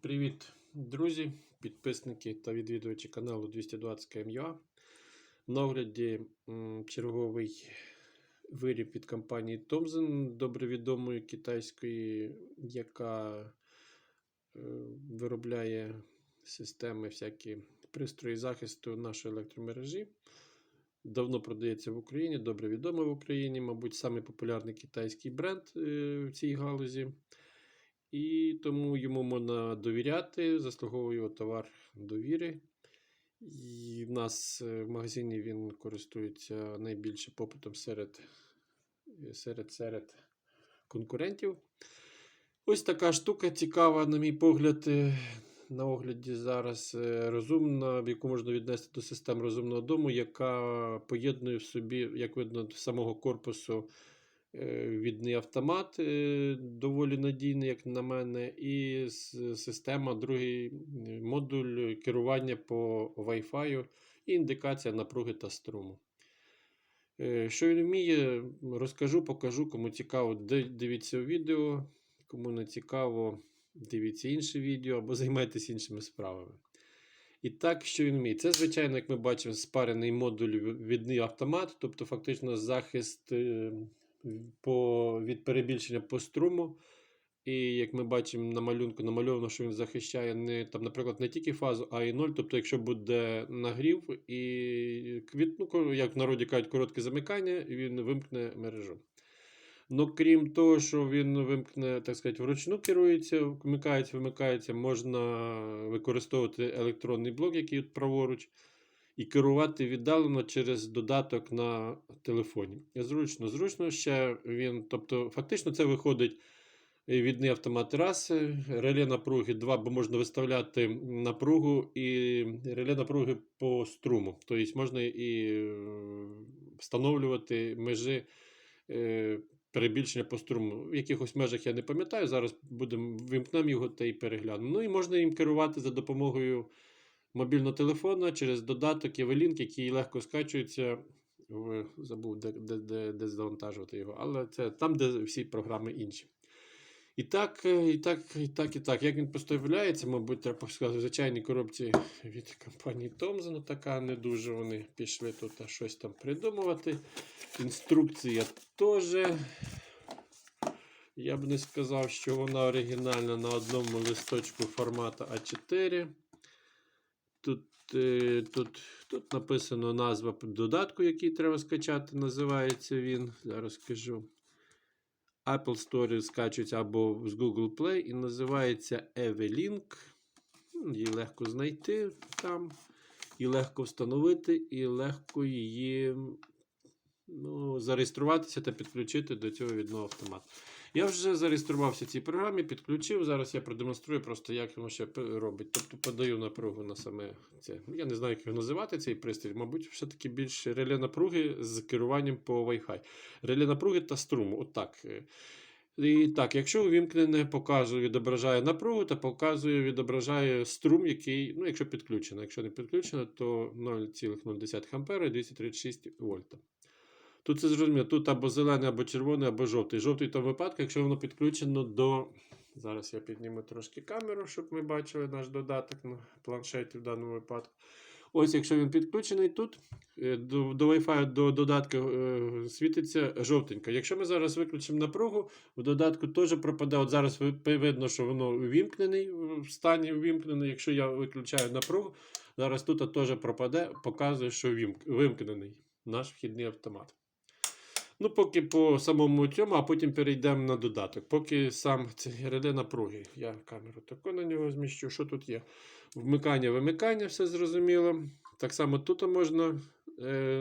Привіт, друзі, підписники та відвідувачі каналу 220 КМЮА. На огляді черговий виріб від компанії Thomson, добре відомої китайської, яка е, виробляє системи, всякі пристрої захисту нашої електромережі. Давно продається в Україні, добре відомо в Україні, мабуть, самий популярний китайський бренд е, в цій галузі. І тому йому можна довіряти, заслуговує його товар довіри. І в нас е, в магазині він користується найбільше попитом серед, е, серед, серед конкурентів. Ось така штука цікава, на мій погляд, е, на огляді зараз розумна, яку можна віднести до систем розумного дому, яка поєднує в собі, як видно, самого корпусу відний автомат е, доволі надійний, як на мене, і система, другий е, модуль керування по Wi-Fi і індикація напруги та струму. Е, Що він вміє, розкажу, покажу. Кому цікаво, дивіться відео. Кому не цікаво, дивіться інше відео або займайтесь іншими справами. І так, що він вміє? Це, звичайно, як ми бачимо, спарений модуль відний автомат, тобто фактично захист е, по, від перебільшення по струму. І як ми бачимо на малюнку, намальовано, що він захищає не, там, наприклад, не тільки фазу, а й 0. Тобто, якщо буде нагрів і квіт, ну, як в народі кажуть, коротке замикання, він вимкне мережу. Ну, крім того, що він вимкне, так сказати, вручну керується, вмикається, вимикається, можна використовувати електронний блок, який праворуч, і керувати віддалено через додаток на телефоні. Зручно, зручно ще він, тобто, фактично, це виходить відний автомат е, реле напруги 2, бо можна виставляти напругу і реле напруги по струму. Тобто можна і е, встановлювати межі е, перебільшення по струму. В якихось межах я не пам'ятаю. Зараз будемо вимкнемо його та й переглянемо. Ну і можна їм керувати за допомогою мобільного телефона через додаток Evelink, який легко скачується. Забув, де, де, де, де завантажувати його, але це там, де всі програми інші. І так, е, і так, і так, і так. Як він поставляється, мабуть, треба сказати, в звичайній коробці від компанії Thomson, така не дуже вони пішли тут щось там придумувати. Інструкція теж. Я б не сказав, що вона оригінальна на одному листочку формату А4. Тут, е, тут, тут написано назва додатку, який треба скачати. Називається він. Зараз скажу. Apple Store скачується або з Google Play і називається Evelink. Її легко знайти там, і легко встановити, і легко її ну, зареєструватися та підключити до цього відного автомату. Я вже зареєструвався в цій програмі, підключив. Зараз я продемонструю просто, як воно ще робить. Тобто подаю напругу на саме це. Я не знаю, як його називати, цей пристрій. Мабуть, все-таки більше реле напруги з керуванням по Wi-Fi. Реле напруги та струму. Отак. І так, якщо увімкнене, показує, відображає напругу, та показує, відображає струм, який, ну, якщо підключено. Якщо не підключено, то 0,0 А і 236 вольта. Тут це зрозуміло, тут або зелений, або червоний, або жовтий. Жовтий в тому випадку, якщо воно підключено до. Зараз я підніму трошки камеру, щоб ми бачили наш додаток на планшеті в даному випадку. Ось, якщо він підключений тут, е, до, до Wi-Fi до додатку е, світиться жовтенько. Якщо ми зараз виключимо напругу, в додатку теж пропаде. От зараз видно, що воно увімкнений, в стані увімкнений. Якщо я виключаю напругу, зараз тут теж пропаде, показує, що вимкнений наш вхідний автомат. Ну, поки по самому цьому, а потім перейдемо на додаток. Поки сам цей реле напруги. Я камеру таку на нього зміщу. Що тут є? Вмикання, вимикання, все зрозуміло. Так само тут можна е,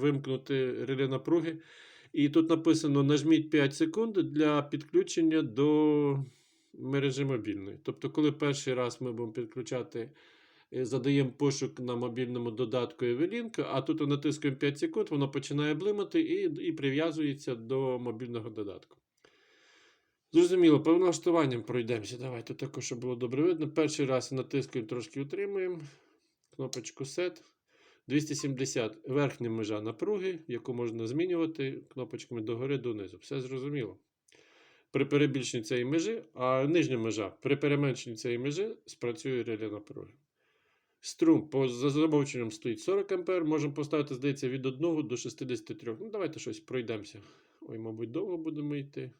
вимкнути реле напруги. І тут написано: нажміть 5 секунд для підключення до мережі мобільної. Тобто, коли перший раз ми будемо підключати задаємо пошук на мобільному додатку Evelink, а тут натискуємо 5 секунд, воно починає блимати і, і прив'язується до мобільного додатку. Зрозуміло, по налаштуванням пройдемося. Давайте також, щоб було добре видно. Перший раз натискуємо, трошки утримуємо. Кнопочку Set. 270 верхня межа напруги, яку можна змінювати кнопочками догори донизу. Все зрозуміло. при перебільшенні цієї межі, а нижня межа при переменшенні цієї межі спрацює реле напруги. Струм по за замовченням стоїть 40 А, можемо поставити, здається, від 1 до 63. Ну, давайте щось пройдемося. Ой, мабуть, довго будемо йти.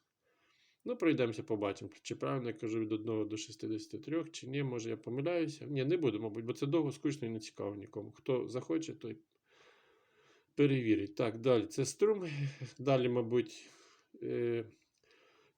Ну, пройдемося, побачимо, чи правильно я кажу від 1 до 63, чи ні, може я помиляюся. Ні, не буду, мабуть, бо це довго, скучно і не цікаво нікому. Хто захоче, той перевірить. Так, далі це струм. Далі, мабуть, е,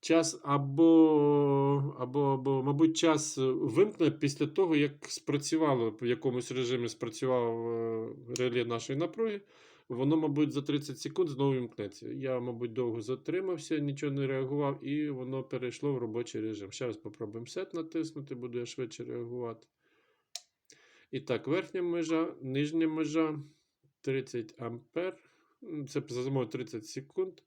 час або, або, або, мабуть, час вимкне після того, як спрацювало в якомусь режимі спрацював е, реле нашої напруги. Воно, мабуть, за 30 секунд знову вімкнеться. Я, мабуть, довго затримався, нічого не реагував, і воно перейшло в робочий режим. Ще раз попробуємо сет натиснути, буду я швидше реагувати. І так, верхня межа, нижня межа 30 ампер. Це за замовою 30 секунд.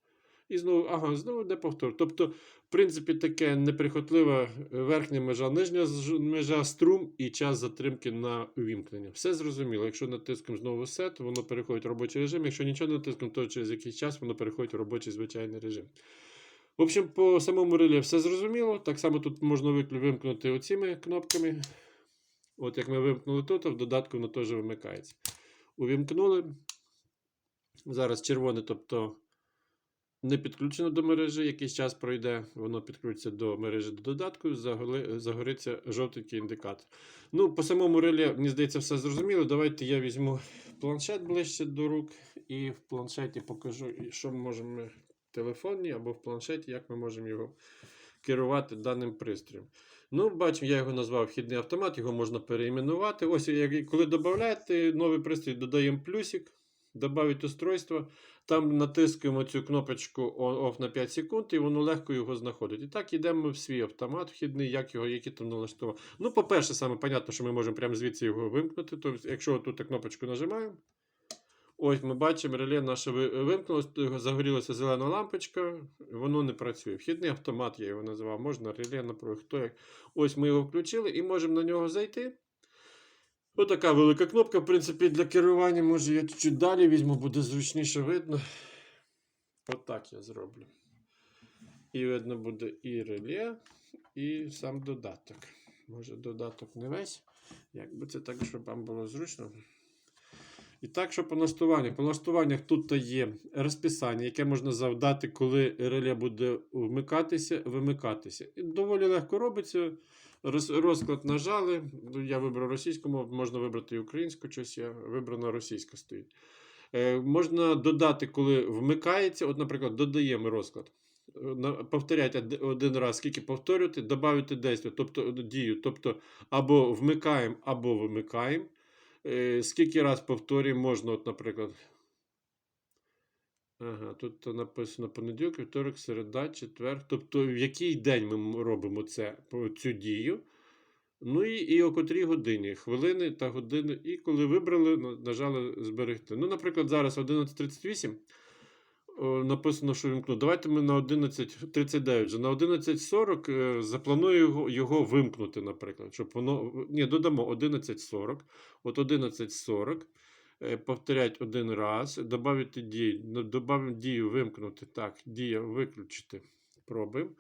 І знову, ага, знову йде повтор. Тобто, в принципі, таке неприхотлива е, верхня межа, нижня межа, струм і час затримки на увімкнення. Все зрозуміло. Якщо натискаємо знову сет, воно переходить в робочий режим. Якщо нічого не натискаємо, то через якийсь час воно переходить в робочий звичайний режим. В общем, по самому реле все зрозуміло. Так само тут можна вимкнути оціми кнопками. От як ми вимкнули тут, то в додатку воно теж вимикається. Увімкнули. Зараз червоне, тобто не підключено до мережі, якийсь час пройде, воно підключиться до мережі до додатку, загориться жовтенький індикатор. Ну, по самому реле, мені здається, все зрозуміло. Давайте я візьму планшет ближче до рук і в планшеті покажу, що ми можемо в телефоні або в планшеті, як ми можемо його керувати даним пристроєм. Ну, бачимо, я його назвав вхідний автомат, його можна переіменувати. Ось, коли додаєте новий пристрій, додаємо плюсик, додати устройство. Там натискаємо цю кнопочку off на 5 секунд, і воно легко його знаходить. І так йдемо в свій автомат вхідний, як його, які там налаштував. Ну, по-перше, саме понятно, що ми можемо прямо звідси його вимкнути. Тобто, якщо тут кнопочку нажимаємо, ось ми бачимо, реле наше вимкнулося, загорілася зелена лампочка, воно не працює. Вхідний автомат, я його називав, можна реле напруги. Хто як. Ось ми його включили і можемо на нього зайти. Отака велика кнопка, в принципі, для керування. Може я чуть далі візьму, буде зручніше видно. Отак я зроблю. І видно буде і реле, і сам додаток. Може, додаток не весь. Якби це так, щоб вам було зручно. І так, що по налаштуваннях. По налаштуваннях тут є розписання, яке можна завдати, коли реле буде вмикатися, вимикатися. І доволі легко робиться. Роз- Розклад нажали. Ну, Я вибрав російську мову, можна вибрати і українську, щось я вибрана російська стоїть. Е, можна додати, коли вмикається. От, наприклад, додаємо розклад. Повторяйте один раз, скільки повторювати, додати действие, тобто е, дію. Тобто або вмикаємо, або вимикаємо. Е, Скільки раз повторюємо, можна, от, наприклад. Ага, тут написано понеділок, вівторок, середа, четвер. Тобто, в який день ми робимо це, цю дію. Ну і, і о котрій годині, хвилини та години. І коли вибрали, нажали зберегти. Ну, наприклад, зараз 11.38. Написано, що вимкну. Давайте ми на 11.39. На 11.40 е, запланую його, його вимкнути, наприклад. Щоб воно. Ні, додамо 11.40. От 11.40. Е, Повторять один раз. Добавити дію. Ну, Добавимо дію вимкнути. Так, дія виключити. Пробуємо.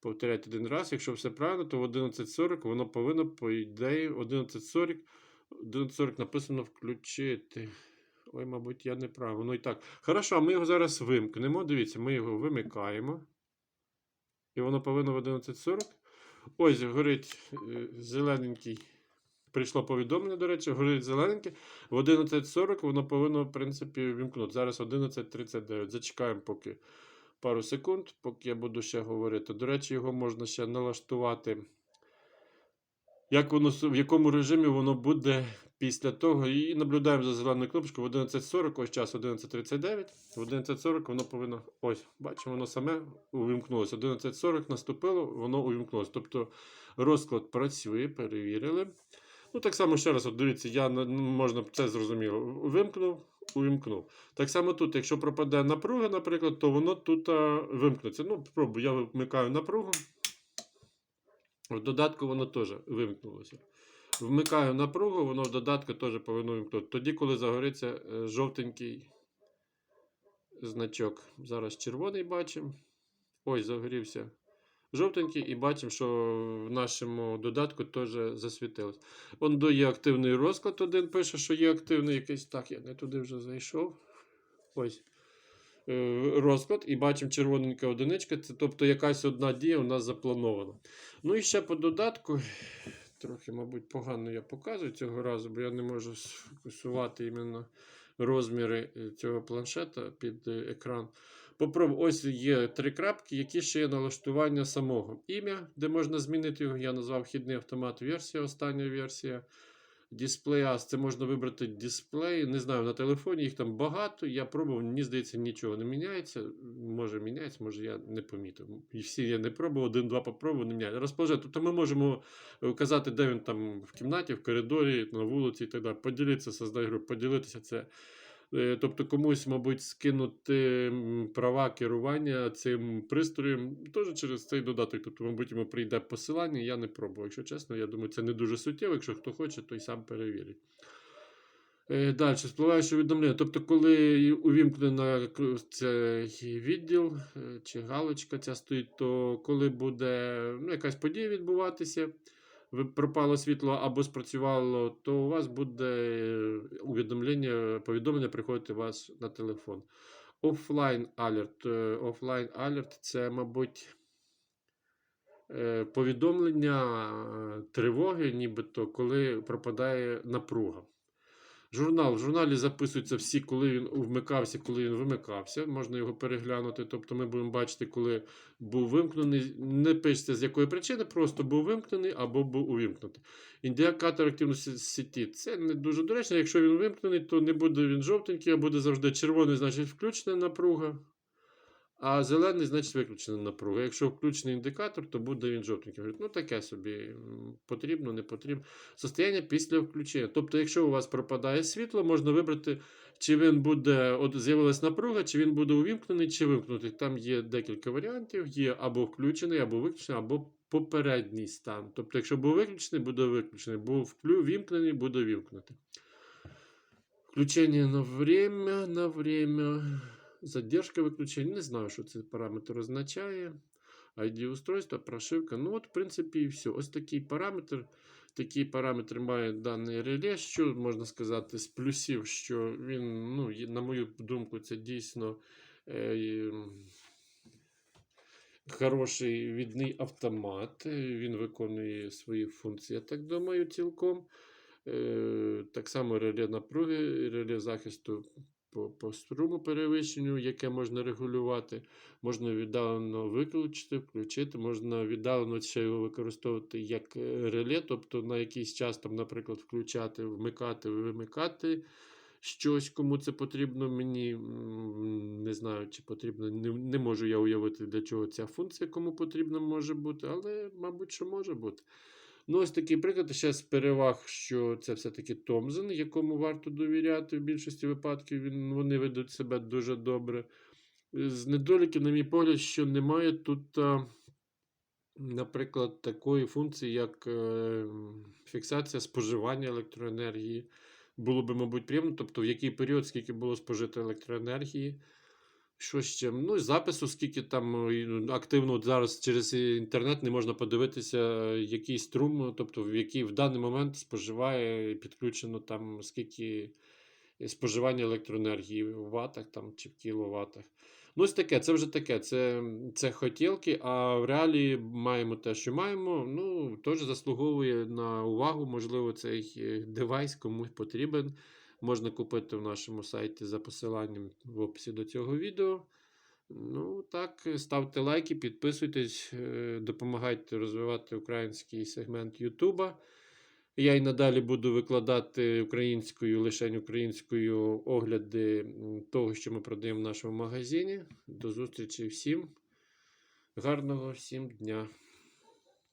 Повторять один раз. Якщо все правильно, то в 11.40 воно повинно, по ідеї, 11.40. 11.40 написано включити. Ой, мабуть, я не прав. Воно і так. Хорошо, ми його зараз вимкнемо. Дивіться, ми його вимикаємо. І воно повинно в 11.40. Ось горить е, зелененький. Прийшло повідомлення, до речі, горить зелененьке. В 11.40 воно повинно, в принципі, вімкнути. Зараз 11.39. Зачекаємо поки пару секунд, поки я буду ще говорити. До речі, його можна ще налаштувати. Як воно, в якому режимі воно буде після того. І наблюдаємо за зеленою кнопочкою в 11.40, ось час 11.39. В 11.40 воно повинно. Ось, бачимо, воно саме увімкнулося. 11.40 наступило, воно увімкнулося. Тобто розклад працює, перевірили. Ну, так само ще раз, от дивіться, я ну, можна це зрозуміло. Вимкнув, увімкнув. Так само тут, якщо пропаде напруга, наприклад, то воно тут вимкнеться. Ну, спробую, я вмикаю напругу. В додатку воно теж вимкнулося. Вмикаю напругу, воно в додатку теж повинно вимкнути. Тоді, коли загориться е, жовтенький значок. Зараз червоний бачимо. Ось загорівся жовтенький, і бачимо, що в нашому додатку теж засвітилось. Он до є активний розклад. Один пише, що є активний якийсь. Так, я не туди вже зайшов. Ось. Е, Розклад, і бачимо червоненька одиничка, це тобто якась одна дія у нас запланована. Ну і ще по додатку, трохи, мабуть, погано я показую цього разу, бо я не можу сфокусувати іменно розміри е, цього планшета під е, екран. Попробуй, ось є три крапки, які ще є налаштування самого ім'я, де можна змінити його. Я назвав вхідний автомат версія, остання версія. Display As, це можна вибрати дисплей. Не знаю, на телефоні їх там багато. Я пробував, мені здається, нічого не міняється. Може міняється, може я не помітив. І всі я не пробував, один-два попробував, не міняється. Розположення. Тобто ми можемо вказати, де він там в кімнаті, в коридорі, на вулиці і так далі. Поділитися, создати групу, поділитися це. Е, Тобто комусь, мабуть, скинути права керування цим пристроєм теж через цей додаток. Тобто, мабуть, йому прийде посилання, я не пробував. Якщо чесно, я думаю, це не дуже суттєво. Якщо хто хоче, той сам перевірить. Далі, спливаючи повідомлення. Тобто, коли увімкнено цей відділ е, чи галочка ця стоїть, то коли буде ну, якась подія відбуватися, пропало світло або спрацювало, то у вас буде е, увідомлення, повідомлення приходить у вас на телефон. Офлайн алерт. Офлайн алерт це, мабуть, е, повідомлення е, тривоги, нібито, коли пропадає напруга. Журнал. В журналі записуються всі, коли він вмикався, коли він вимикався. Можна його переглянути. Тобто ми будемо бачити, коли був вимкнений. Не пишеться з якої причини, просто був вимкнений або був увімкнутий. Індикатор активності сіті. Це не дуже доречно. Якщо він вимкнений, то не буде він жовтенький, а буде завжди червоний, значить включена напруга. А зелений, значить, виключена напруга. Якщо включений індикатор, то буде він жовтенький. Говорить, Ну, таке собі потрібно, не потрібно. Состояння після включення. Тобто, якщо у вас пропадає світло, можна вибрати, чи він буде, от з'явилась напруга, чи він буде увімкнений, чи вимкнутий. Там є декілька варіантів: є або включений, або виключений, або попередній стан. Тобто, якщо був виключений, буде виключений, був вімкнений, буде вімкнутий. Включення на время, на время. Задержка виключення. Не знаю, що цей параметр означає. ID устройства, прошивка. Ну, от, в принципі, і все. Ось такий параметр. Такий параметр має даний реле. Що можна сказати з плюсів, що він, ну, на мою думку, це дійсно е, хороший відний автомат. Е, Він виконує свої функції, я так думаю, цілком. Е, Так само реле напруги, реле захисту по, по струму перевищенню, яке можна регулювати. Можна віддалено виключити, включити, можна віддалено ще його використовувати як е, реле, тобто на якийсь час, там, наприклад, включати, вмикати, вимикати щось, кому це потрібно. Мені не знаю, чи потрібно, не, не можу я уявити, для чого ця функція кому потрібна може бути, але, мабуть, що може бути. Ну, ось такий приклад. Ще з переваг, що це все-таки Томзен, якому варто довіряти в більшості випадків. Він, вони ведуть себе дуже добре. З недоліків, на мій погляд, що немає тут, наприклад, такої функції, як е, фіксація споживання електроенергії. Було би, мабуть, приємно, тобто в який період, скільки було спожито електроенергії. Що ще? Ну, і запису, скільки там ну, активно зараз через інтернет не можна подивитися, е, який струм, тобто в який в даний момент споживає підключено там скільки споживання електроенергії в ватах там, чи в кіловатах. Ну, ось таке, це вже таке. Це, це хотілки, а в реалії маємо те, що маємо. Ну, теж заслуговує на увагу. Можливо, цей е, девайс комусь потрібен. Можна купити в нашому сайті за посиланням в описі до цього відео. Ну, так, ставте лайки, підписуйтесь, е, допомагайте розвивати український сегмент Ютуба. Я й надалі буду викладати українською, лише українською огляди того, що ми продаємо в нашому магазині. До зустрічі всім. Гарного всім дня!